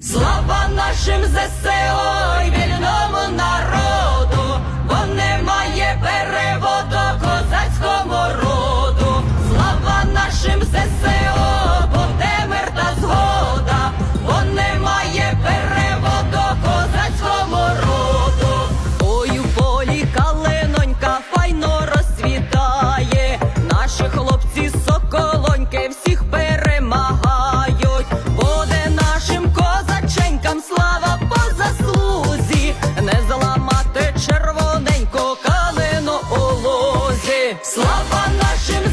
Слава нашим ЗСО і народу! Слава нашим